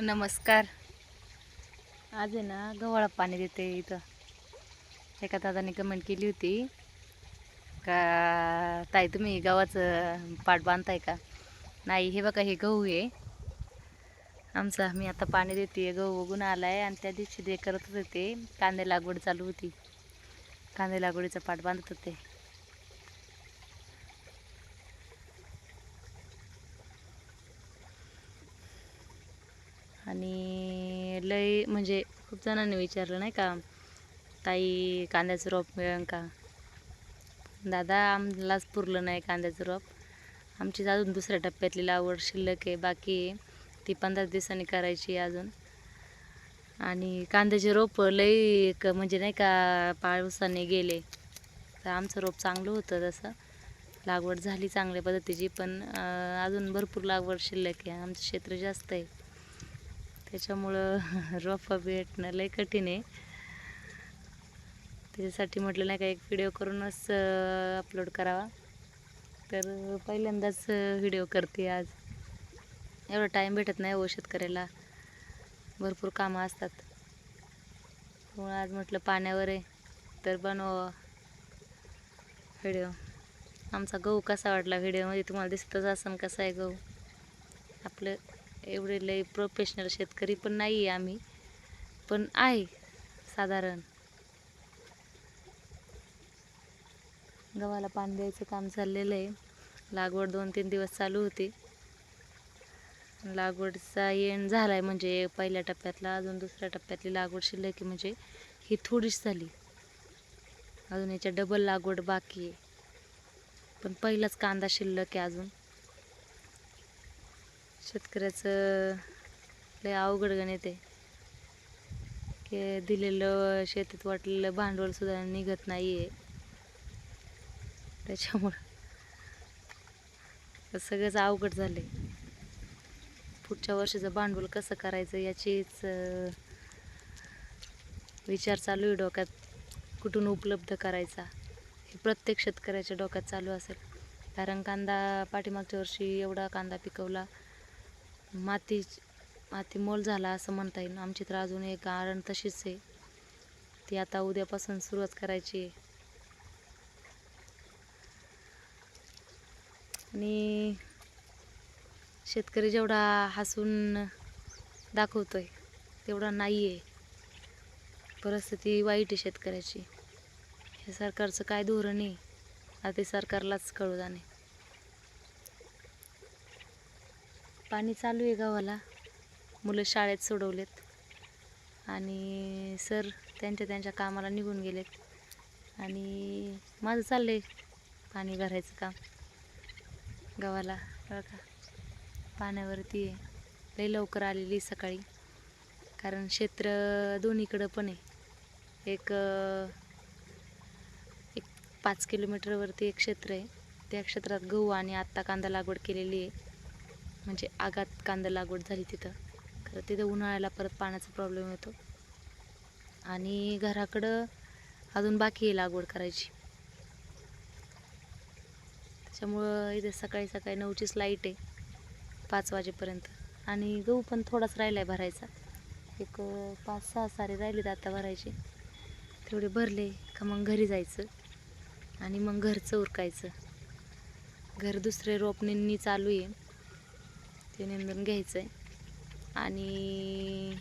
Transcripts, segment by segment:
नमस्कार. आज आहे ना गव्हाला पाणी देते इथं. एका दादाने कमेंट केली होती. का ताई तुम्ही गव्हाचं पाट बांधताय का? नाही हे बघा हे गहू आहे. आमचं मी आता पाणी देते गहू उगून आहे आणि त्या दिवशी ते करत होते कांदे लागवड चालू होती. कांदे लागवडीचं पाट बांधत होते. लई लय म्हणजे खूप जणांनी विचारलं नाही का ताई कांद्याचं रोप मिळेल का? दादा आम्हालाच पुरलं नाही कांद्याचं रोप. आमची अजून दुसऱ्या टप्प्यातली लागवड शिल्लक आहे बाकी आहे. ती पंधरा दिवसांनी करायची आहे अजून. आणि कांद्याचे रोप लई क म्हणजे नाही का पावसाने गेले. तर आमचं रोप चांगलं होतं तसं. लागवड झाली चांगल्या पद्धतीची पण अजून भरपूर लागवड शिल्लक आहे. आमचं क्षेत्र जास्त आहे. त्याच्यामुळं रोपं भेटणं लय कठीण आहे. त्याच्यासाठी म्हटलं नाही का एक व्हिडिओ करूनच अपलोड करावा. तर पहिल्यांदाच व्हिडिओ करते आज. एवढा टाईम भेटत नाही हो शेतकऱ्याला. भरपूर कामं असतात. त्यामुळं आज म्हटलं पाण्यावर आहे तर बनव व्हिडिओ आमचा गहू कसा वाटला व्हिडिओमध्ये तुम्हाला दिसतच असन कसा आहे गहू? आपलं एवढे लय प्रोफेशनल शेतकरी पण नाही आहे आम्ही. पण आहे साधारण. गव्हाला पाणी द्यायचं काम चाललेलं आहे. लागवड दोन तीन दिवस चालू होती. लागवडचा येण झाला आहे म्हणजे पहिल्या टप्प्यातला अजून दुसऱ्या टप्प्यातली लागवड शिल्लक आहे म्हणजे ही थोडीच झाली. अजून याच्या डबल लागवड बाकी आहे. पण पहिलाच कांदा शिल्लक आहे अजून. शेतकऱ्याचं लय अवघड गणित आहे. की दिलेलं शेतीत वाटलेलं भांडवलसुद्धा निघत नाही आहे त्याच्यामुळं सगळंच अवघड झाले पुढच्या वर्षीचं भांडवल कसं करायचं याचीच विचार चालू आहे डोक्यात. कुठून उपलब्ध करायचा? हे प्रत्येक शेतकऱ्याच्या डोक्यात चालू असेल. कारण कांदा पाठीमागच्या वर्षी एवढा कांदा पिकवला. माती माती मोल झाला असं म्हणता येईल. आमची तर अजून एक गारण तशीच आहे. ती आता उद्यापासून सुरुवात करायची आहे. आणि शेतकरी जेवढा हसून दाखवतोय तेवढा नाही आहे. परिस्थिती वाईट आहे शेतकऱ्याची. हे सरकारचं काय धोरण आहे? आता ते सरकारलाच कळू जाणे. पाणी चालू आहे गावाला. मुलं शाळेत सोडवलेत. आणि सर त्यांच्या त्यांच्या कामाला निघून गेलेत. आणि माझं चाललं आहे पाणी भरायचं काम. गावाला का. पाण्यावरती आहे. लई लवकर आलेली सकाळी. कारण क्षेत्र दोन्हीकडं पण आहे. एक एक पाच किलोमीटरवरती एक क्षेत्र आहे. त्या क्षेत्रात गहू आणि आत्ता कांदा लागवड केलेली आहे. म्हणजे आगात कांदा लागवड झाली तिथं. खरं तिथं उन्हाळ्याला परत पाण्याचा प्रॉब्लेम येतो. आणि घराकडं अजून बाकी आहे लागवड करायची. त्याच्यामुळं इथे सकाळी सकाळी नऊचीच लाइट आहे पाच वाजेपर्यंत. आणि गहू पण थोडाच राहिला आहे भरायचा. एक पाच सहा सारे राहिलेत आता भरायचे. तेवढे भरले का मग घरी जायचं आणि मग घरचं उरकायचं घर दुसरे रोपणींनी चालू आहे. ते निंदून घ्यायचं आहे आणि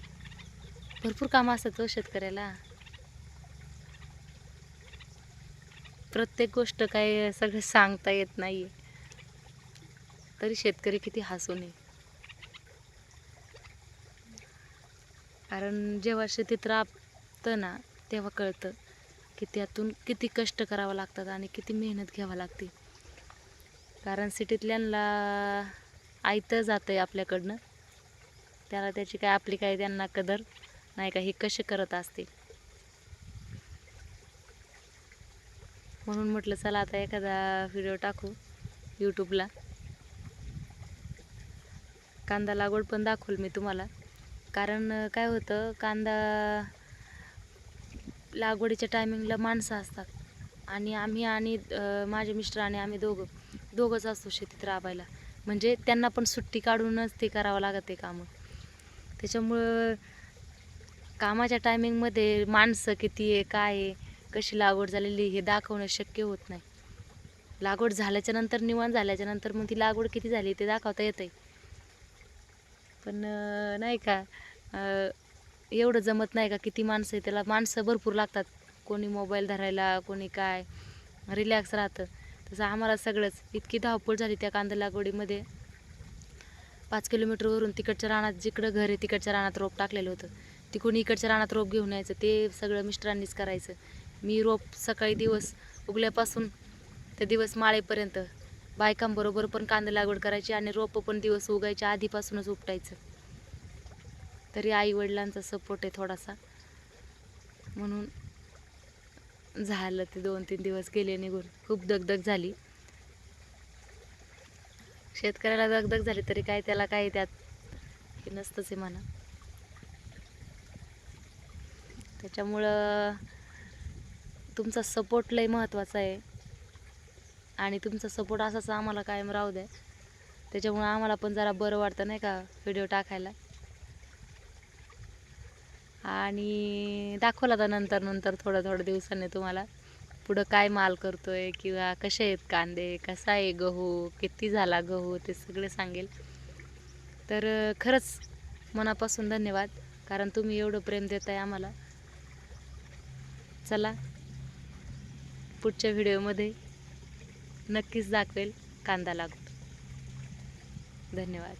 भरपूर कामं असतात हो शेतकऱ्याला. प्रत्येक गोष्ट काय सगळं सांगता येत नाही तरी शेतकरी किती हसून आहे. कारण जेव्हा शेतीत राबतं ना तेव्हा कळतं की त्यातून किती कष्ट करावं लागतात आणि किती मेहनत घ्यावं लागते. कारण सिटीतल्यांना आयतं जातं आहे आपल्याकडनं. त्याला त्याची काय आपली काय त्यांना कदर नाही का हे कसे करत असतील. म्हणून म्हटलं चला आता एखादा व्हिडिओ टाकू यूट्यूबला कांदा लागवड पण दाखवल मी तुम्हाला. कारण काय होतं कांदा लागवडीच्या टायमिंगला माणसं असतात. आणि आम्ही आणि माझे मिस्टर आणि आम्ही दोघं दोघंच असतो शेतीत राबायला. म्हणजे त्यांना पण सुट्टी काढूनच ते करावं लागत ते कामं. त्याच्यामुळं कामाच्या टायमिंगमध्ये माणसं किती आहे काय आहे कशी लागवड झालेली हे दाखवणं शक्य होत नाही. लागवड झाल्याच्यानंतर निवांत झाल्याच्यानंतर मग ती लागवड किती झाली ते दाखवता येतंय पण नाही का एवढं जमत नाही का किती माणसं आहे त्याला माणसं भरपूर लागतात. कोणी मोबाईल धरायला कोणी काय रिलॅक्स राहतं. तसं आम्हाला सगळंच. इतकी धावपळ झाली त्या कांदा लागवडीमध्ये. पाच किलोमीटरवरून तिकडच्या रानात जिकडं घर आहे तिकडच्या रानात रोप टाकलेलं होतं. तिकडून इकडच्या रानात रोप घेऊन यायचं. ते सगळं मिस्टरांनीच करायचं. मी रोप सकाळी दिवस उगल्यापासून ते दिवस माळेपर्यंत बायकांबरोबर पण कांदा लागवड करायची आणि रोपं पण दिवस उगायच्या आधीपासूनच उपटायचं. तरी आई वडिलांचा सपोर्ट आहे थोडासा. म्हणून झालं ते दोन तीन दिवस गेले निघून. खूप दगदग झाली. शेतकऱ्याला दगदग झाली तरी काय त्याला काय त्यात हे नसतंच आहे म्हणा. त्याच्यामुळं तुमचा सपोर्ट लय महत्त्वाचा आहे. आणि तुमचा सपोर्ट असाच आम्हाला कायम राहू द्या. त्याच्यामुळं आम्हाला पण जरा बरं वाटतं नाही का व्हिडिओ टाकायला? आणि दाखवला आता नंतर नंतर थोडं थोड्या दिवसांनी तुम्हाला. पुढं काय माल करतो आहे किंवा कसे आहेत कांदे कसा आहे गहू किती झाला गहू ते सगळे सांगेल. तर खरंच मनापासून धन्यवाद कारण तुम्ही एवढं प्रेम देताय आम्हाला. चला पुढच्या व्हिडिओमध्ये नक्कीच दाखवेल कांदा लागतो धन्यवाद.